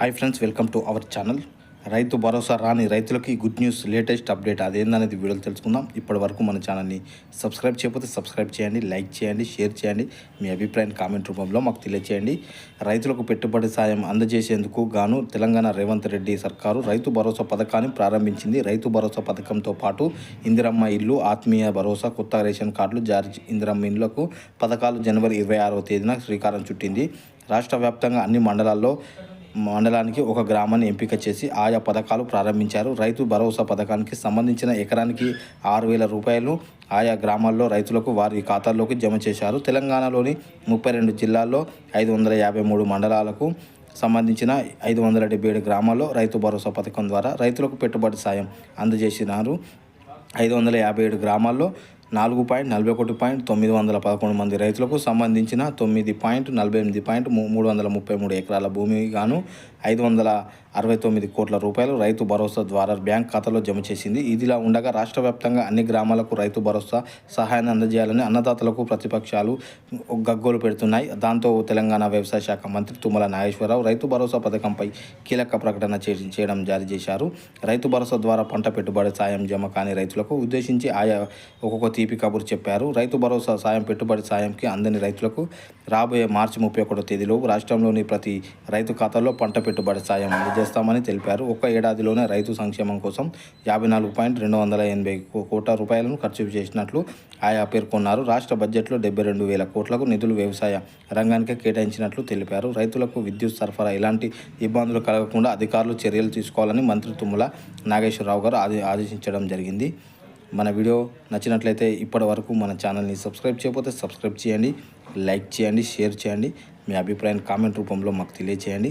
Hi friends welcome to our channel. Rythu Bharosa రాని రైతులకి good news latest update అదేందనేది వీడియోలు తెలుసుకుందాం. ఇప్పటి వరకు మన ఛానల్ని సబ్స్క్రైబ్ చేయకపోతే సబ్స్క్రైబ్ చేయండి లైక్ చేయండి షేర్ చేయండి. మీ అభిప్రాయం కామెంట్ రూపంలో మాకు తెలియచేయండి. రైతులకు పెట్టుబడి సాయం అందజేసేందుకు గాను తెలంగాణ రేవంత్ రెడ్డి సర్కారు రైతు భరోసా పథకాన్ని ప్రారంభించింది. రైతు భరోసా పథకంతో పాటు ఇందిరమ్మ ఇల్లు ఆత్మీయ భరోసా కొత్త రేషన్ కార్డులు జారీ ఇందిరమ్మ ఇళ్ళకు పథకాలు జనవరి ఇరవై ఆరవ తేదీన శ్రీకారం చుట్టింది. రాష్ట్ర వ్యాప్తంగా అన్ని మండలాల్లో మండలానికి ఒక గ్రామాన్ని ఎంపిక చేసి ఆయా పథకాలు ప్రారంభించారు. రైతు భరోసా పథకానికి సంబంధించిన ఎకరానికి ఆరు వేల రూపాయలు ఆయా గ్రామాల్లో రైతులకు వారి ఖాతాల్లోకి జమ చేశారు. తెలంగాణలోని ముప్పై రెండు జిల్లాల్లో ఐదు వందల యాభై మూడు మండలాలకు సంబంధించిన ఐదు వందల డెబ్బై ఏడు గ్రామాల్లో రైతు భరోసా పథకం ద్వారా రైతులకు పెట్టుబడి సాయం అందజేసినారు. ఐదు వందల యాభై ఏడు గ్రామాల్లో నాలుగు పాయింట్ నలభై ఒకటి పాయింట్ తొమ్మిది వందల పదకొండు మంది రైతులకు సంబంధించిన తొమ్మిది పాయింట్ నలభై ఎనిమిది పాయింట్ మూడు వందల ముప్పై మూడు ఎకరాల భూమి గాను ఐదు వందల అరవై తొమ్మిది కోట్ల రూపాయలు రైతు భరోసా ద్వారా బ్యాంక్ ఖాతాలో జమ చేసింది. ఇదిలా ఉండగా రాష్ట్ర వ్యాప్తంగా అన్ని గ్రామాలకు రైతు భరోసా సహాయాన్ని అందజేయాలని అన్నదాతలకు ప్రతిపక్షాలు గగ్గోలు పెడుతున్నాయి. దాంతో తెలంగాణ వ్యవసాయ శాఖ మంత్రి తుమ్మల నాగేశ్వరరావు రైతు భరోసా పథకంపై కీలక ప్రకటన చేయడం జారీ చేశారు. రైతు భరోసా ద్వారా పంట పెట్టుబడి సాయం జమ కాని రైతులకు ఉద్దేశించి ఆయా ఒక్కొక్క తీపి కబురు చెప్పారు. రైతు భరోసా సాయం పెట్టుబడి సాయంకి అందని రైతులకు రాబోయే మార్చి ముప్పై ఒకటో తేదీలో రాష్ట్రంలోని ప్రతి రైతు ఖాతాలో పంట పెట్టుబడి సాయం చేస్తామని తెలిపారు. ఒక్క ఏడాదిలోనే రైతు సంక్షేమం కోసం యాభై నాలుగు పాయింట్ రెండు వందల ఎనభై కోట్ల రూపాయలను ఖర్చు చేసినట్లు ఆయా పేర్కొన్నారు. రాష్ట్ర బడ్జెట్లో డెబ్బై రెండు వేల కోట్లకు నిధులు వ్యవసాయ రంగానికి కేటాయించినట్లు తెలిపారు. రైతులకు విద్యుత్ సరఫరా ఎలాంటి ఇబ్బందులు కలగకుండా అధికారులు చర్యలు తీసుకోవాలని మంత్రి తుమ్మల నాగేశ్వరరావు గారు ఆది ఆదేశించడం జరిగింది. మన వీడియో నచ్చినట్లయితే ఇప్పటి వరకు మన ఛానల్ని సబ్స్క్రైబ్ చేయకపోతే సబ్స్క్రైబ్ చేయండి లైక్ చేయండి షేర్ చేయండి. మీ అభిప్రాయం కామెంట్ రూపంలో మాకు తెలియచేయండి.